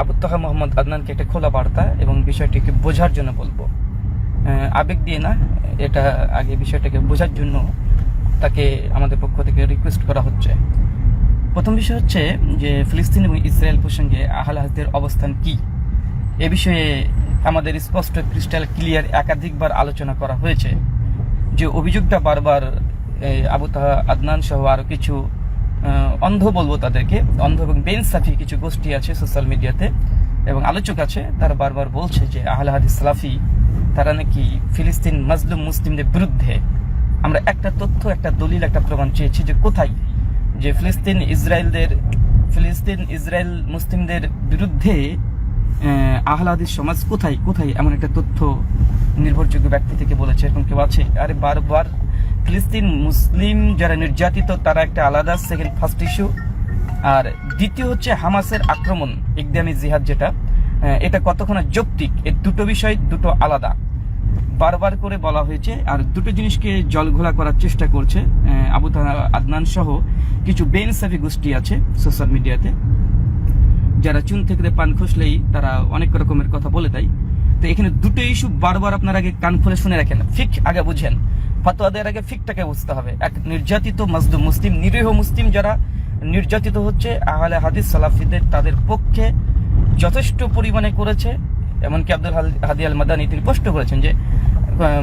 আবু তাহা মোহাম্মদ আদনানকে একটা খোলা বার্তা এবং বিষয়টিকে বোঝার জন্য বলব। আবেগ দিয়ে না, এটা আগে বিষয়টাকে বোঝার জন্য তাকে আমাদের পক্ষ থেকে রিকোয়েস্ট করা হচ্ছে। প্রথম বিষয় হচ্ছে যে ফিলিস্তিন এবং ইসরায়েল প্রসঙ্গে আহল হাজদের অবস্থান কি? এ বিষয়ে আমাদের স্পষ্ট ক্রিস্টাল ক্লিয়ার একাধিকবার আলোচনা করা হয়েছে। যে অভিযোগটা বারবার আবু তাহা আদনান সহ আরও কিছু অন্ধ বলব তাদেরকে। অন্ধ এবং বেনসাফি কিছু গোষ্ঠী আছে সোশ্যাল মিডিয়াতে এবং আলোচক আছে তারা বারবার বলছে যে আহলে হাদিস সালাফি তারা নাকি ফিলিস্তিন মাজলুম মুসলিমদের বিরুদ্ধে আমরা একটা তথ্য একটা দলিল একটা প্রমাণ চেয়েছি যে কোথায় যে ফিলিস্তিন ইসরায়েলদের ফিলিস্তিন ইসরায়েল মুসলিমদের বিরুদ্ধে আহ, সমাজ কোথায় কোথায় এমন একটা তথ্য নির্ভরযোগ্য ব্যক্তি থেকে বলেছে? এরকম কেউ আছে? আরে বারবার ফিলিস্তিন মুসলিম যারা নির্যাতিত, তারা একটা আলাদা সেকেন্ড ফার্স্ট ইস্যু আর দ্বিতীয় হচ্ছে হামাসের আক্রমণ, ইকদামি জিহাদ যেটা। এটা কতক্ষণ যৌক্তিক? এই দুটো বিষয়, দুটো আলাদা। বারবার করে বলা হয়েছে, আর দুটো জিনিসকে জল জলঘোলা করার চেষ্টা করছে আবু আদনান সহ কিছু বেনসাফি গোষ্ঠী আছে সোশ্যাল মিডিয়াতে। যারা চুন থেকে পান খুসলেই তারা অনেক রকমের কথা বলে দেয়। তো এখানে দুটো ইস্যু বারবার আপনার আগে কান খুলে শুনে রাখেন। ফিক আগে বুঝেন। ফতোয়া দেওয়ার আগে ফিকটাকে বুঝতে হবে। এক নির্যাতিত মাজদুম মুসলিম, নিরীহ মুসলিম যারা, নির্যাতিত হচ্ছে আহলে হাদিস সালাফিদের তাদের পক্ষে যথেষ্ট পরিমাণে করেছে। এমনকি আব্দুল হাদি আল মাদানি তিনি স্পষ্ট করেছেন যে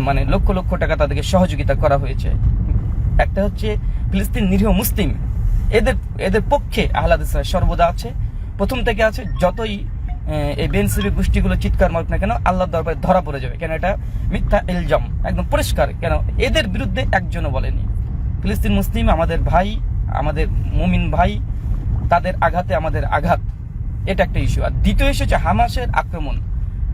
মানে লক্ষ লক্ষ টাকা তাদেরকে সহযোগিতা করা হয়েছে। একটা হচ্ছে ফিলিস্তিন নিরীহ মুসলিম। এদের এদের পক্ষে আহলাদিস সর্বদা আছে। প্রথম থেকে আছে, যতই এই বেনসিবি গোষ্ঠীগুলো চিৎকার মারুক না কেন? আল্লাহ দরবারে ধরা পড়ে যাবে। কেন এটা? মিথ্যা ইলজাম। একদম পরিষ্কার। কেন? এদের বিরুদ্ধে একজনও বলেনি। ফিলিস্তিন মুসলিম আমাদের ভাই আমাদের মুমিন ভাই তাদের আঘাতে আমাদের আঘাত। এটা একটা ইস্যু আর দ্বিতীয় ইস্যু হচ্ছে হামাসের আক্রমণ।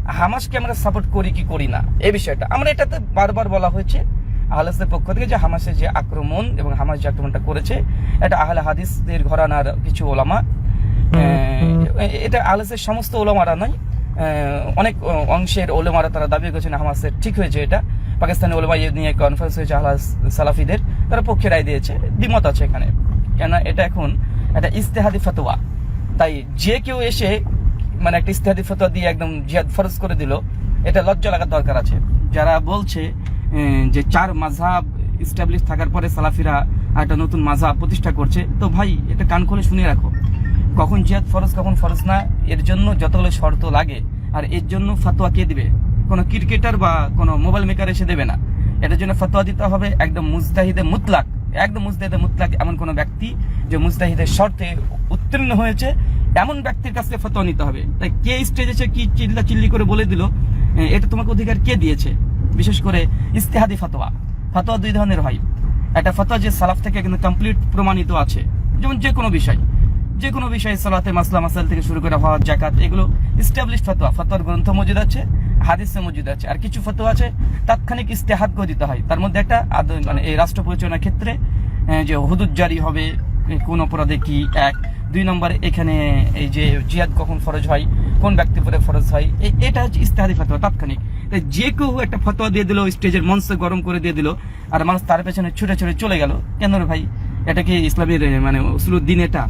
হামাসকে আমরা সাপোর্ট করি কি করি না? এই বিষয়টা। আমরা এটাতে বারবার বলা হয়েছে আহলাসের পক্ষ থেকে যে হামাসের যে আক্রমণ এবং হামাস যে আক্রমণটা করেছে এটা আহলে হাদিসদের ঘরানার কিছু ওলামা এটা আহলাসের সমস্ত ওলামারা নয় অনেক অংশের ওলামারা তারা দাবি করেছেন হামাসের ঠিক হয়েছে এটা। পাকিস্তানি ওলামা ইয়ে নিয়ে কনফারেন্স হয়েছে আহলাস সালাফিদের, তারা পক্ষে রায় দিয়েছে, দ্বিমত আছে এখানে। কেন এটা এখন একটা ইস্তেহাদি ফতোয়া। তাই যে কেউ এসে মানে একটা ইস্তেহাদি ফতোয়া দিয়ে একদম জিহাদ ফরজ করে দিল, এটা লজ্জা লাগার দরকার আছে। যারা বলছে যে চার মাঝহাব ইস্টাবলিশ থাকার পরে সালাফিরা একটা নতুন মাঝহাব প্রতিষ্ঠা করছে, তো ভাই, এটা কান খুলে শুনে রাখো। কখন জিহাদ ফরজ, কখন ফরজ না, এর জন্য যতগুলো শর্ত লাগে, আর এর জন্য ফাতোয়া কে দিবে? কোনো ক্রিকেটার বা কোনো মোবাইল মেকার এসে দেবে না। এটার জন্য ফতোয়া দিতে হবে একদম মুজতাহিদে মুতলাক। একদম মুজতাহিদে মুতলাক এমন কোনো ব্যক্তি যে মুজতাহিদের শর্তে উত্তীর্ণ হয়েছে, এমন ব্যক্তির কাছ থেকে ফতোয়া নিতে হবে। তাই কে স্টেজে এসে কি চিল্লা চিল্লি করে বলে দিল এটা তোমাকে অধিকার কে দিয়েছে? বিশেষ করে ইস্তেহাদি ফতোয়া ফতোয়া দুই ধরনের হয়। একটা ফতোয়া যে সালাফ থেকে কিন্তু কমপ্লিট প্রমাণিত আছে, যেমন যে কোনো বিষয়। যে কোনো বিষয়ে সালাতে মাসলা মাসাল থেকে শুরু করে হওয়া জাকাত এগুলো ইস্টাবলিশ ফতোয়া। ফতোয়ার গ্রন্থ মজুদ আছে, হাদিসে মজুদ আছে। আর কিছু ফতোয়া আছে, তাৎক্ষণিক ইস্তেহাদ করে দিতে হয়। তার মধ্যে একটা মানে এই রাষ্ট্র পরিচালনার ক্ষেত্রে যে হুদুদ জারি হবে কোন অপরাধে কি এক। দুই নম্বরে এখানে এই যে জিহাদ কখন ফরজ হয়, কোন ব্যক্তির উপরে ফরজ হয় এটা হচ্ছে ইস্তেহাদি ফতোয়া তাৎক্ষণিক। তাই যে কেউ একটা ফতোয়া দিয়ে দিল, স্টেজের মঞ্চ গরম করে দিয়ে দিল, আর মানুষ তার পেছনে ছুটে ছুটে চলে গেল, কেন রে ভাই? এটা কি ইসলামের মানে উসুলুদ্দিন এটা?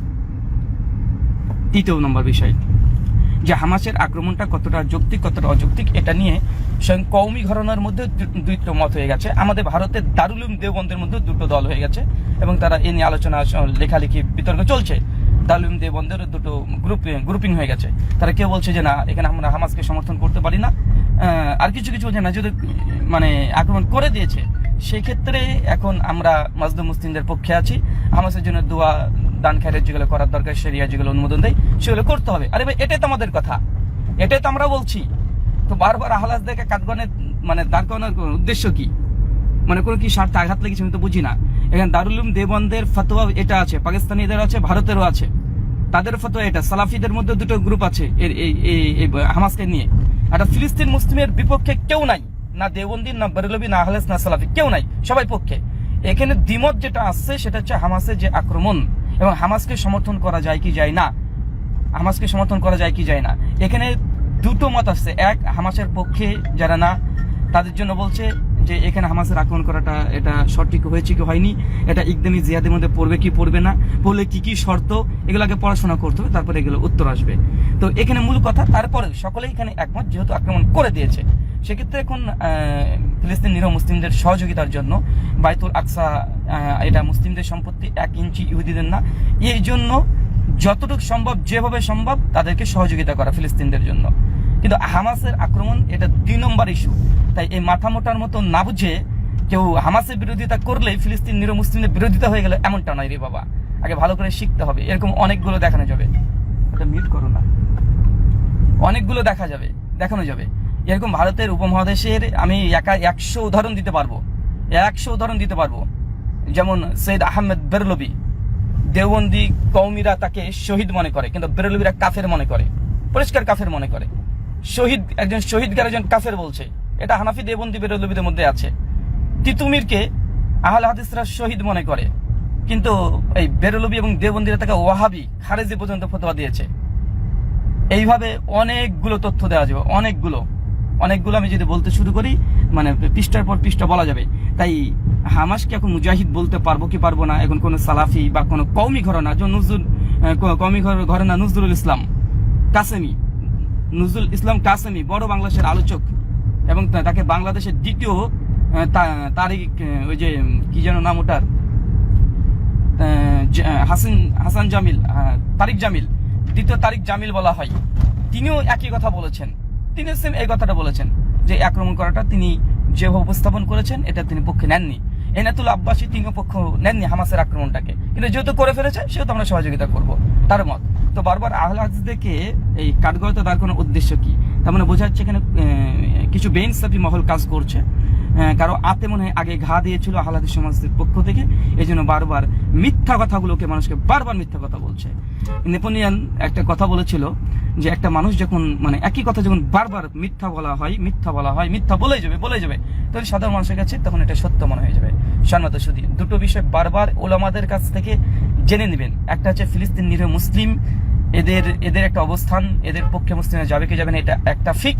তৃতীয় নম্বর বিষয়, যে হামাসের আক্রমণটা কতটা যৌক্তিক, কতটা অযৌক্তিক, এটা নিয়ে স্বয়ং কৌমি ঘরানার মধ্যে দুইটো মত হয়ে গেছে। আমাদের ভারতের দারুলুম দেওবন্দের মধ্যে দুটো দল হয়ে গেছে এবং তারা এ নিয়ে আলোচনা লেখালেখি, বিতর্ক চলছে। দারুলুম দেওবন্দের দুটো গ্রুপ, গ্রুপিং হয়ে গেছে। তারা কেউ বলছে যে না, এখানে আমরা হামাসকে সমর্থন করতে পারি না। আর কিছু কিছু বলছে না যদি মানে আক্রমণ করে দিয়েছে সেই ক্ষেত্রে এখন আমরা মাজদুম মুসলিমদের পক্ষে আছি। হামাসের জন্য দোয়া, দান খায়ের যেগুলো করার দরকার সেরিয়া যেগুলো অনুমোদন দেয়, সেগুলো করতে হবে। আরে ভাই এটাই তো আমাদের কথা। এটাই তো আমরা বলছি। তো বারবার আহলাস দেখে কাঠগণে মানে দাঁড় করানোর উদ্দেশ্য কি? মানে কোনো কি স্বার্থে আঘাত লেগেছে আমি তো বুঝি না। এখানে দারুলুম দেবন্দের ফতোয়া এটা আছে, পাকিস্তানিদের আছে, ভারতেরও আছে। তাদের ফতোয়া এটা। সালাফিদের মধ্যে দুটো গ্রুপ আছে এই হামাসকে নিয়ে। একটা ফিলিস্তিন মুসলিমের বিপক্ষে কেউ নাই। না দেবন্দির না বেরলবি, না আহলেস, না সালাফি, কেউ নাই, সবাই পক্ষে। এখানে দ্বিমত যেটা আসছে সেটা হচ্ছে হামাসের যে আক্রমণ এবং হামাসকে সমর্থন করা যায় কি যায় না। হামাসকে সমর্থন করা যায় কি যায় না। এখানে দুটো মত আসছে এক, হামাসের পক্ষে যারা না, তাদের জন্য বলছে যে এখানে হামাসের আক্রমণ করাটা, এটা সঠিক হয়েছে কি হয়নি, এটা একদমই জিয়াদের মধ্যে পড়বে কি পড়বে না, পড়লে কি কি শর্ত, এগুলো আগে পড়াশোনা করতে হবে, তারপরে এগুলো উত্তর আসবে। তো এখানে মূল কথা, তারপরে সকলেই এখানে একমত, যেহেতু আক্রমণ করে দিয়েছে। সেক্ষেত্রে এখন ফিলিস্তিন নিরহ মুসলিমদের সহযোগিতার জন্য বাইতুল আকসা এটা মুসলিমদের সম্পত্তি এক ইঞ্চি ইহুদিদের না। এই জন্য যতটুকু সম্ভব, যেভাবে সম্ভব, তাদেরকে সহযোগিতা করা ফিলিস্তিনদের জন্য। কিন্তু হামাসের আক্রমণ, এটা দুই নম্বর ইস্যু তাই এই মাথা মোটার মতো না বুঝে কেউ হামাসের বিরোধিতা করলেই ফিলিস্তিন নিরহ মুসলিমদের বিরোধিতা হয়ে গেলে এমনটা নয় রে বাবা। আগে ভালো করে শিখতে হবে। এরকম অনেকগুলো দেখানো যাবে। ওটা মিউট করো না। অনেকগুলো দেখা যাবে। দেখানো যাবে। এরকম ভারতের উপমহাদেশের আমি একা একশো উদাহরণ দিতে পারব। একশো উদাহরণ দিতে পারব। যেমন সৈয়দ আহমেদ বেরলবি, দেওবন্দি কৌমিরা তাকে শহীদ মনে করে, কিন্তু বেরলবিরা কাফের মনে করে, পরিষ্কার কাফের মনে করে। শহীদ, একজন শহীদকে একজন কাফের বলছে, এটা হানাফি দেবন্দি বেরলবিদের মধ্যে আছে। তিতুমিরকে আহলে হাদিসরা শহীদ মনে করে, কিন্তু এই বেরলবি এবং দেবন্দিরা তাকে ওয়াহাবি, খারেজি পর্যন্ত ফতোয়া দিয়েছে। এইভাবে অনেকগুলো তথ্য দেওয়া যাবে, অনেকগুলো। অনেকগুলো আমি যদি বলতে শুরু করি মানে পৃষ্ঠার পর পৃষ্ঠা বলা যাবে। তাই হামাসকে এখন মুজাহিদ বলতে পারব কি পারব না এখন কোনো সালাফি বা কোনো কৌমি ঘরনা যেমন নজরুল কৌমি ঘরনা নজরুল ইসলাম কাসেমি নজরুল ইসলাম কাসেমি বড় বাংলাদেশের আলোচক এবং তাকে বাংলাদেশের দ্বিতীয় আহ, তা- তারিক ওই যে কি যেন নাম ওটার হাসান হাসান জামিল তারিক জামিল দ্বিতীয় তারিক জামিল বলা হয়। তিনিও একই কথা বলেছেন। তিনি সেম এই কথাটা বলেছেন, যে আক্রমণ করাটা তিনি যেভাবে উপস্থাপন করেছেন, এটা তিনি পক্ষে নেননি। এনাতুল আব্বাসী তিনিও পক্ষ নেননি হামাসের আক্রমণটাকে। কিন্তু যেহেতু করে ফেলেছে, সেহেতু আমরা সহযোগিতা করব তার মত। তো বারবার আহলাদিকে এই কাঠগড়াতে তার কোনো উদ্দেশ্য কি? তার মানে বোঝা যাচ্ছে এখানে কিছু বেইনসাফি মহল কাজ করছে। কারও আতে মনে হয় আগে ঘা দিয়েছিল আহলাদি সমাজের পক্ষ থেকে এই জন্য বারবার মিথ্যা কথাগুলোকে মানুষকে বারবার মিথ্যা কথা বলছে। নেপোনিয়ান একটা কথা বলেছিল যে একটা মানুষ যখন মানে একই কথা যখন বারবার মিথ্যা বলা হয়, মিথ্যা বলা হয়, মিথ্যা বলে যাবে বলে যাবে, তাহলে সাধারণ মানুষের কাছে তখন এটা সত্য মনে হয়ে যাবে। সম্মত শুধু দুটো বিষয় বারবার ওলামাদের কাছ থেকে জেনে নেবেন। একটা হচ্ছে ফিলিস্তিন নিরীহ মুসলিম, এদের এদের একটা অবস্থান, এদের পক্ষে মুসলিমরা যাবে কি যাবে না, এটা একটা ফিক।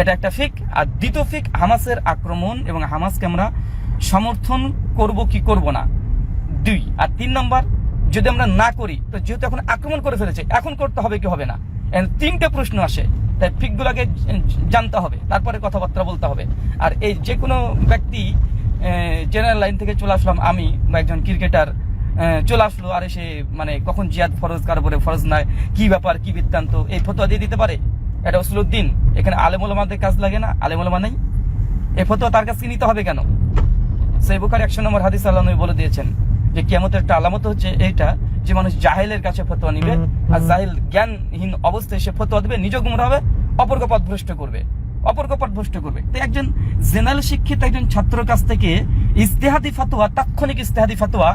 এটা একটা ফিক। আর দ্বিতীয় ফিক, হামাসের আক্রমণ এবং হামাসকে আমরা সমর্থন করব কি করব না। দুই। আর তিন নম্বর, যদি আমরা না করি, তো যেহেতু এখন আক্রমণ করে ফেলেছে, এখন করতে হবে কি হবে না? তিনটে প্রশ্ন আসে। তাই ফিকগুলোকে জানতে হবে। তারপরে কথাবার্তা বলতে হবে। আর এই যে কোনো ব্যক্তি জেনারেল লাইন থেকে চলে আসলাম আমি বা একজন ক্রিকেটার চলে আসলো আর এসে মানে কখন জিয়াদ ফরজ কার উপরে ফরজ নয় কি ব্যাপার, কি বৃত্তান্ত, এই ফতোয়া দিয়ে দিতে পারে? এটা উসলুদ্দিন এখানে আলেমুলামাদের কাজ লাগে না আলেমুলামা নেই। এই ফতোয়া তার কাছে নিতে হবে কেন? সেই বুখার একশো নম্বর হাদিস আল্লাহ বলে দিয়েছেন যে কিয়ামতের একটা আলামত হচ্ছে এইটা যে মানুষ জাহেলের কাছে ফতোয়া নিবে আর জাহিল জ্ঞানহীন অবস্থায় সে ফতোয়া দেবে নিজ গুমরা হবে অপরকে পথ ভ্রষ্ট করবে। অপরকে পথ ভ্রষ্ট করবে। তো একজন জেনারেল শিক্ষিত একজন ছাত্রের কাছ থেকে ইস্তেহাদি ফতোয়া তাৎক্ষণিক ইস্তেহাদি ফতোয়া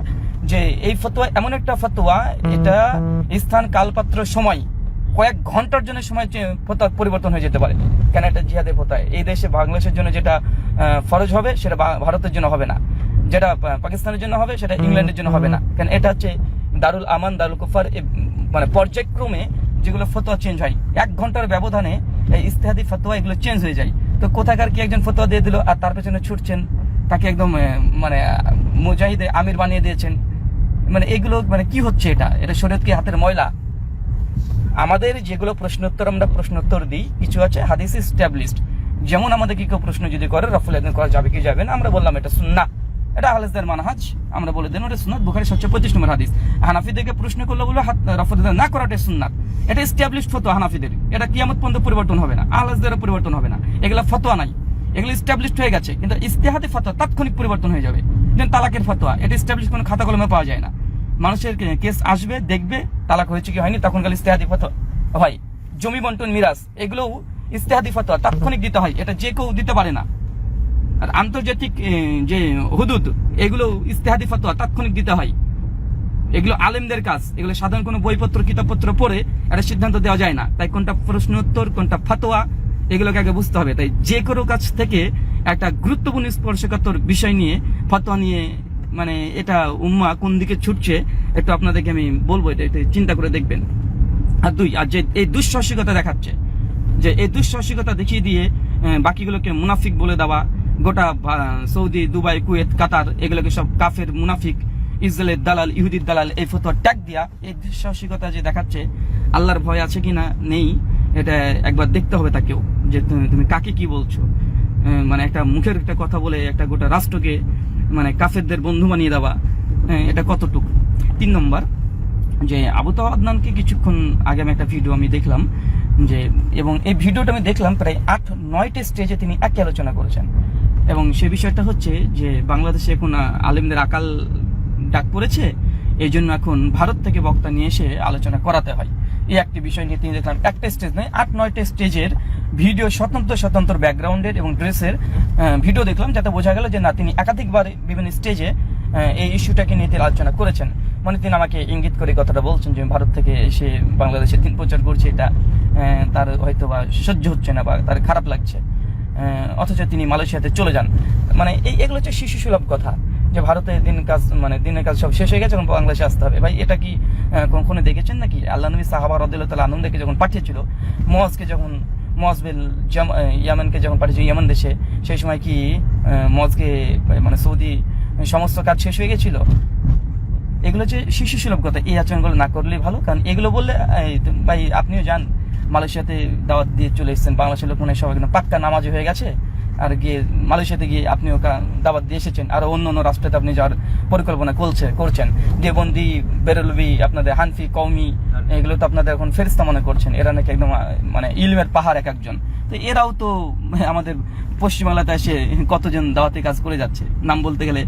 যে এই ফতোয়া এমন একটা ফতোয়া এটা স্থান কালপাত্র সময় কয়েক ঘণ্টার জন্য সময় পরিবর্তন হয়ে যেতে পারে। কেন এটা জিহাদের ফতোয়া এই দেশে বাংলাদেশের জন্য যেটা ফরজ হবে সেটা ভারতের জন্য হবে না। যেটা পাকিস্তানের জন্য হবে সেটা ইংল্যান্ডের জন্য হবে না। কারণ এটা হচ্ছে দারুল আমান দারুল কুফার মানে পর্যায়ক্রমে যেগুলো ফতোয়া চেঞ্জ হয় এক ঘণ্টার ব্যবধানে এই ইস্তেহাদি ফতোয়া এগুলো চেঞ্জ হয়ে যায়। তো কোথাকার কি একজন ফতোয়া দিয়ে দিল আর তার পেছনে ছুটছেন? তাকে একদম মানে মুজাহিদে আমির বানিয়ে দিয়েছেন। মানে এগুলো মানে কি হচ্ছে এটা? এটা শরীয়ত কি হাতের ময়লা। আমাদের যেগুলো প্রশ্নোত্তর আমরা প্রশ্নোত্তর দিই, কিছু আছে হাদিস স্ট্যাবলিশড যেমন আমাদের কি কেউ প্রশ্ন যদি করে, রফুল আদিন করা যাবে কি যাবে না, আমরা বললাম এটা সুন্না এটা আহলেসদের মানহাজ, আমরা বলে দিলাম এটা সুন্নাত বুখারি সবচেয়ে পঁচিশ নম্বর হাদিস। হানাফিদেরকে প্রশ্ন করলে বলব, হাত রফুল না করাটাই সুন্নাত এটা স্ট্যাবলিশড ফতোয়া হানাফিদের। এটা কিয়ামত পর্যন্ত পরিবর্তন হবে না আহলেসদেরও পরিবর্তন হবে না। এগুলো ফতোয়া নাই। এগুলো স্ট্যাবলিশড হয়ে গেছে, কিন্তু ইস্তেহাদি ফতোয়া তাৎক্ষণিক পরিবর্তন হয়ে যাবে। যেমন তালাকের ফতোয়া, এটা স্ট্যাবলিশ কোনো খাতা কলমে পাওয়া যায় না। মানুষের কেস আসবে, দেখবে, তালাক হয়েছে কি হয়নি, তখন গেলে ইস্তেহাদি ফতোয়া। হয়। জমি বন্টন, মিরাজ এগুলো ইস্তেহাদি ফতোয়া, তাৎক্ষণিক দিতে হয়, এটা যে কেউ দিতে পারে না। আর আন্তর্জাতিক যে হুদুদ এগুলো ইস্তেহাদি ফতোয়া, তাৎক্ষণিক দিতে হয়। এগুলো আলেমদের কাজ, এগুলো সাধারণ কোনো বইপত্র, কিতাবপত্র পড়ে একটা সিদ্ধান্ত দেওয়া যায় না। তাই কোনটা প্রশ্ন উত্তর, কোনটা ফতোয়া, এগুলোকে আগে বুঝতে হবে। তাই যে কোনো কাছ থেকে একটা গুরুত্বপূর্ণ স্পর্শকাতর বিষয় নিয়ে, ফতোয়া নিয়ে মানে এটা উম্মা কোন দিকে ছুটছে, একটু আপনাদেরকে আমি বলব, এটা একটু চিন্তা করে দেখবেন। আর দুই, আর যে এই দুঃসাহসিকতা দেখাচ্ছে, যে এই দুঃসাহসিকতা দেখিয়ে দিয়ে বাকিগুলোকে মুনাফিক বলে দেওয়া, গোটা সৌদি, দুবাই, কুয়েত, কাতার, এগুলোকে সব কাফের মুনাফিক, ইসরায়েলের দালাল, ইহুদির দালাল, এই ফতোয়া ট্যাগ দিয়া, এই দুঃসাহসিকতা যে দেখাচ্ছে, আল্লাহর ভয় আছে কিনা নেই, এটা একবার দেখতে হবে তাকেও, যে তুমি কাকে কি বলছো। মানে একটা মুখের একটা কথা বলে, একটা গোটা রাষ্ট্রকে মানে কাফেরদের বন্ধু বানিয়ে দেওয়া এটা কতটুকু? তিন নম্বর, যে আবু তাওয়া আদনানকে কিছুক্ষণ আগে আমি একটা ভিডিও আমি দেখলাম, যে, এবং এই ভিডিওটা আমি দেখলাম প্রায় আট, নয়টা স্টেজে তিনি একই আলোচনা করেছেন। এবং সে বিষয়টা হচ্ছে যে, বাংলাদেশে এখন আলেমদের আকাল ডাক পড়েছে এই জন্য এখন ভারত থেকে বক্তা নিয়ে এসে আলোচনা করাতে হয়। এই একটি বিষয় নিয়ে তিনি দেখলাম। একটা স্টেজ নয়, আট, নয়টা স্টেজের ভিডিও স্বতন্ত্র স্বতন্ত্র ব্যাকগ্রাউন্ডের এবং ড্রেসের ভিডিও দেখলাম, যাতে বোঝা গেল যে না, তিনি একাধিকবার বিভিন্ন স্টেজে এই ইস্যুটাকে নিয়ে তিনি আলোচনা করেছেন। মানে তিনি আমাকে ইঙ্গিত করে কথাটা বলছেন যে ভারত থেকে এসে বাংলাদেশে দিন প্রচার করছে, এটা তার হয়তো বা সহ্য হচ্ছে না বা তার খারাপ লাগছে। অথচ তিনি মালয়েশিয়াতে চলে যান। মানে এই, এগুলো হচ্ছে শিশু সুলভ কথা। যে ভারতে দিন কাজ মানে দিনের কাজ সব শেষ হয়ে গেছে, এখন বাংলাদেশে আসতে হবে। ভাই, এটা কি কখনো দেখেছেন নাকি? আল্লাহ নবী সাহাবা রদুল্লাহ আনন্দকে যখন পাঠিয়েছিল মজকে যখন মজবিল ইয়ামেনকে যখন পাঠিয়েছিল ইয়ামান দেশে, সেই সময় কি মজকে মানে সৌদি, সমস্ত কাজ শেষ হয়ে গেছিল? এগুলো হচ্ছে শিশু সুলভ কথা, এই আচরণগুলো না করলেই ভালো, কারণ এগুলো বললে ভাই, আপনিও যান। মালয়েশিয়াতে দাওয়াত দিয়ে চলে এসেছেন, বাংলাদেশের লোক মনে হয় সবাই পাক্কা নামাজ হয়ে গেছে। আর গিয়ে মালয়েশিয়াতে গিয়ে আপনিও কা- দাওয়াত দিয়ে এসেছেন আর অন্য অন্য রাষ্ট্রেতে আপনি যাওয়ার পরিকল্পনা করছে করছেন। দেবন্দি বেরলবি আপনাদের হানফি কৌমি এগুলো তো আপনাদের এখন ফেরিস্তা মনে করছেন এরা নাকি একদম মানে ইলমের পাহাড় এক একজন। তো এরাও তো আমাদের পশ্চিমবাংলাতে এসে কতজন দাওয়াতে কাজ করে যাচ্ছে? নাম বলতে গেলে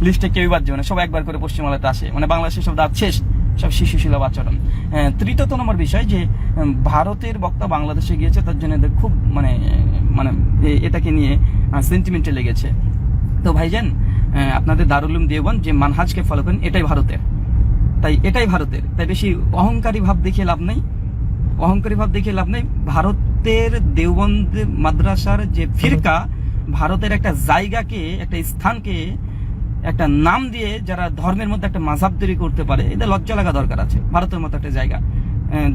লিস্টে কেউই বাদ যাবে না সবাই একবার করে পশ্চিমবাংলাতে আসে। মানে বাংলাদেশের সব দাঁত শেষ। সব শিশু সুলভ আচরণ তৃতীয়ত নম্বর বিষয় যে ভারতের বক্তা বাংলাদেশে গিয়েছে, তার জন্য খুব মানে মানে এটাকে নিয়ে সেন্টিমেন্টে লেগেছে। তো ভাইজান আপনাদের দারুলুম দেওয়ান যে মানহাজকে ফলো করেন, এটাই ভারতের। তাই এটাই ভারতের। তাই বেশি অহংকারী ভাব দেখিয়ে লাভ নেই। অহংকারী ভাব দেখিয়ে লাভ নেই। ভারতের দেওবন্দ মাদ্রাসার যে ফিরকা, ভারতের একটা জায়গাকে, একটা স্থানকে একটা নাম দিয়ে যারা ধর্মের মধ্যে একটা মাঝাব তৈরি করতে পারে, এদের লজ্জা লাগা দরকার আছে। ভারতের মতো একটা জায়গা।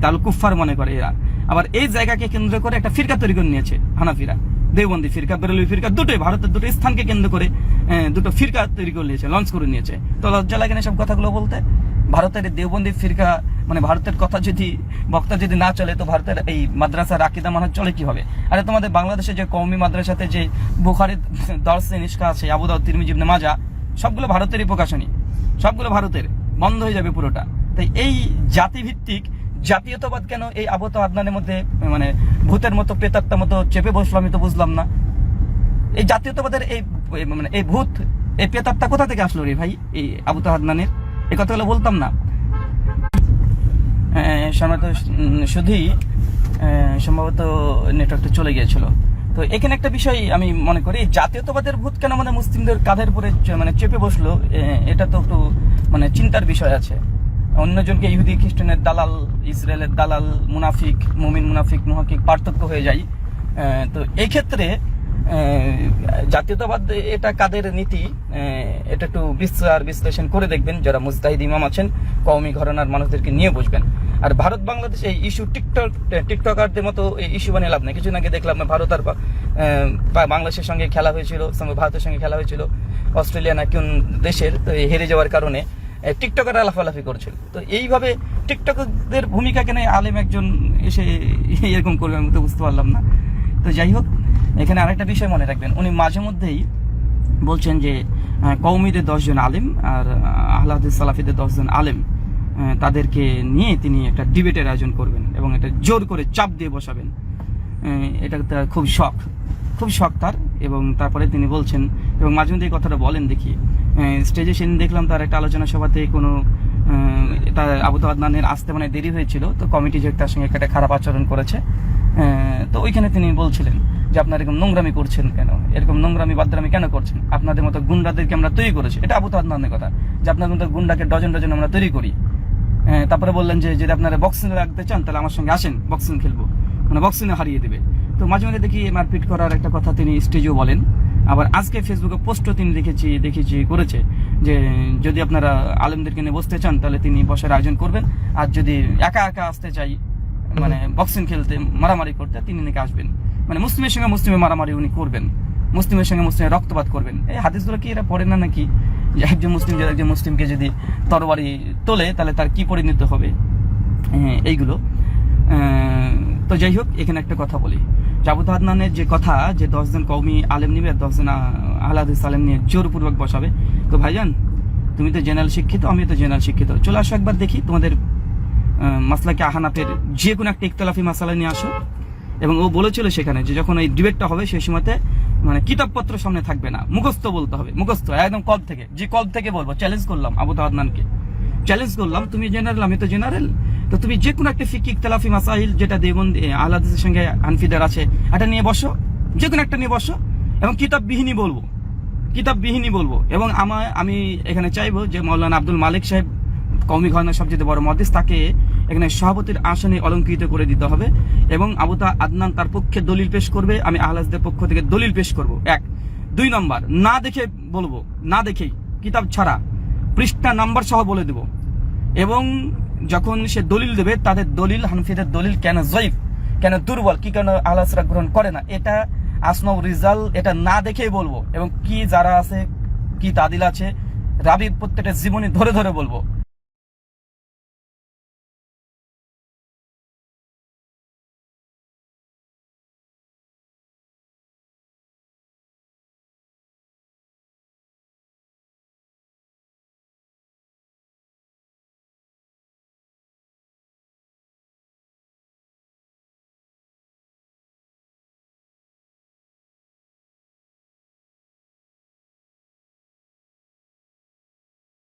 দাল কুফার মনে করে এরা। আবার এই জায়গাকে কেন্দ্র করে একটা ফিরকা তৈরি করে নিয়েছে হানাফিরা। দেওবন্দি ফিরকা বেরলভি ফিরকা, দুটোই ভারতের দুটো স্থানকে কেন্দ্র করে দুটো ফিরকা তৈরি করে নিয়েছে লঞ্চ করে নিয়েছে। তো লজ্জা লাগে না সব কথাগুলো বলতে? ভারতের দেওবন্দি ফিরকা মানে ভারতের কথা যদি, বক্তা যদি না চলে, তো ভারতের এই মাদ্রাসা রাকিদা মানহাজ চলে কি হবে আরে তোমাদের বাংলাদেশে যে কওমি মাদ্রাসাতে যে বুখারি দর্শে নিষ্কা আছে আবুদাউ তিরমিজি, ইবনে মাজা সবগুলো ভারতেরই প্রকাশনী সবগুলো ভারতের, বন্ধ হয়ে যাবে পুরোটা। তাই এই জাতিভিত্তিক জাতীয়তাবাদ কেন এই আবত আদনানের মধ্যে মানে ভূতের মতো, প্রেতাত্মার মতো চেপে বসল আমি তো বুঝলাম না। এই জাতীয়তাবাদের এই মানে এই ভূত, এই প্রেতাত্মা কোথা থেকে আসলো রে ভাই, এই আবু আদনানের? এই কথাগুলো বলতাম না। সম্ভবত শুধুই সম্ভবত নেটওয়ার্কটা চলে গিয়েছিল। তো এখানে একটা বিষয় আমি মনে করি, জাতীয়তাবাদের ভূত কেন মানে মুসলিমদের কাঁধের উপরে মানে চেপে বসল এটা তো একটু মানে চিন্তার বিষয় আছে। অন্যজনকে ইহুদি, খ্রিস্টানের দালাল, ইসরায়েলের দালাল, মুনাফিক, মুমিন, মুনাফিক মুহাকিক পার্থক্য হয়ে যায়। তো এই ক্ষেত্রে জাতীয়তাবাদ এটা কাদের নীতি? এটা একটু বিচার বিশ্লেষণ করে দেখবেন, যারা মুস্তাহিদ ইমাম আছেন, কওমি ঘরানার মানুষদেরকে নিয়ে বুঝবেন আর ভারত, বাংলাদেশ, এই ইস্যু টিকটক টিকটকারদের মতো এই ইস্যু বানিয়ে লাভ নেই। কিছুদিন আগে দেখলাম ভারত আর বাংলাদেশের সঙ্গে খেলা হয়েছিল ভারতের সঙ্গে খেলা হয়েছিল। অস্ট্রেলিয়া না কোন দেশের, তো হেরে যাওয়ার কারণে টিকটকার লাফালাফি করছিল। তো এইভাবে টিকটকদের ভূমিকা কেন আলেম একজন এসে এরকম করবে, আমি তো বুঝতে পারলাম না। তো যাই হোক এখানে আরেকটা বিষয় মনে রাখবেন উনি মাঝে মধ্যেই বলছেন যে আহ, কওমিদের দশজন আলেম আর আহ্লাদ সালাফিদের দশজন আলেম তাদেরকে নিয়ে তিনি একটা ডিবেটের আয়োজন করবেন এবং এটা জোর করে চাপ দিয়ে বসাবেন। এটা তার খুব শখ খুব শখ তার এবং তারপরে তিনি বলছেন এবং মাঝে মধ্যে এই কথাটা বলেন দেখি স্টেজে সেদিন দেখলাম তার একটা আলোচনা সভাতে কোনো তার আবু আদনানের আসতে মানে দেরি হয়েছিল তো কমিটি যে তার সঙ্গে একটা খারাপ আচরণ করেছে তো ওইখানে তিনি বলছিলেন যে আপনারা এরকম নোংরামি করছেন কেন? এরকম নোংরামি বাদরামি কেন করছেন? আপনাদের মতো গুন্ডাদেরকে আমরা তৈরি করেছি। এটা আবু আদনানের কথা। যে আপনাদের মতো গুন্ডাকে ডজন ডজন আমরা তৈরি করি। তারপরে বললেন যে, যদি আপনারা বক্সিং রাখতে চান, তাহলে আমার সঙ্গে আসেন বক্সিং খেলব। মানে বক্সিং হারিয়ে দেবে। তো মাঝে মাঝে দেখি মারপিট করার একটা কথা তিনি স্টেজেও বলেন। আবার আজকে ফেসবুকে পোস্টও তিনি দেখেছি দেখেছি, করেছে। যে, যদি আপনারা আলেমদেরকে নিয়ে বসতে চান, তাহলে তিনি বসার আয়োজন করবেন। আর যদি একা একা আসতে চাই মানে বক্সিং খেলতে, মারামারি করতে, তিনি নাকি আসবেন। মানে মুসলিমের সঙ্গে মুসলিমের মারামারি উনি করবেন। মুসলিমের সঙ্গে মুসলিমের রক্তপাত করবেন। এই হাদিসগুলো কি এরা পড়ে না নাকি? যে একজন মুসলিম যদি একজন মুসলিমকে যদি তরবারি তোলে তাহলে তার কি পরিণত হবে? হ্যাঁ, এইগুলো। তো যাই হোক এখানে একটা কথা বলি। জাবুত আদনানের যে কথা যে দশজন কৌমি আলেম নিবে আর দশজন আলাদিস আলেম নিয়ে জোরপূর্বক বসাবে। তো ভাইজান তুমি তো জেনারেল শিক্ষিত আমি তো জেনারেল শিক্ষিত। চলে আসো একবার দেখি তোমাদের মাসলাকে আহানাফের যে কোনো একটা ইকতলাফি মাসালা নিয়ে আসো। এবং ও বলেছিল সেখানে যে যখন এই ডিবেটটা হবে সেই সময়তে মানে কিতাবপত্র সামনে থাকবে না। মুখস্থ বলতে হবে, মুখস্থ, একদম কল থেকে, যে কল থেকে বলব চ্যালেঞ্জ করলাম আবু আদনানকে চ্যালেঞ্জ করলাম, তুমি জেনারেল আমি তো জেনারেল তো তুমি যে কোনো একটা ফিকি তেলাফি মাসাহিল যেটা দেবন আলাদের সঙ্গে আনফিদার আছে, এটা নিয়ে বসো যে কোনো একটা নিয়ে বসো, এবং কিতাববিহীনই বলব কিতাববিহীনই বলব, এবং আমার, আমি এখানে চাইব যে মৌলানা আব্দুল মালিক সাহেব কৌমি ঘরানার সবচেয়ে বড় মহাদিস, তাকে এখানে সভাপতির আসনে অলঙ্কৃত করে দিতে হবে এবং আবুতা আদনান তার পক্ষে দলিল পেশ করবে। আমি আহলাজদের পক্ষ থেকে দলিল পেশ করব। এক। দুই নম্বর, না দেখে বলব, না দেখেই, কিতাব ছাড়া, পৃষ্ঠা নাম্বার সহ বলে দেব। এবং যখন সে দলিল দেবে, তাদের দলিল, হানফিদের দলিল কেন জয়ীফ, কেন দুর্বল, কি কেন আহলাসরা গ্রহণ করে না, এটা আসমাউ রিজাল, এটা না দেখেই বলব। এবং কি যারা আছে, কি তাদিল আছে রাবির প্রত্যেকটা জীবনী ধরে ধরে বলব।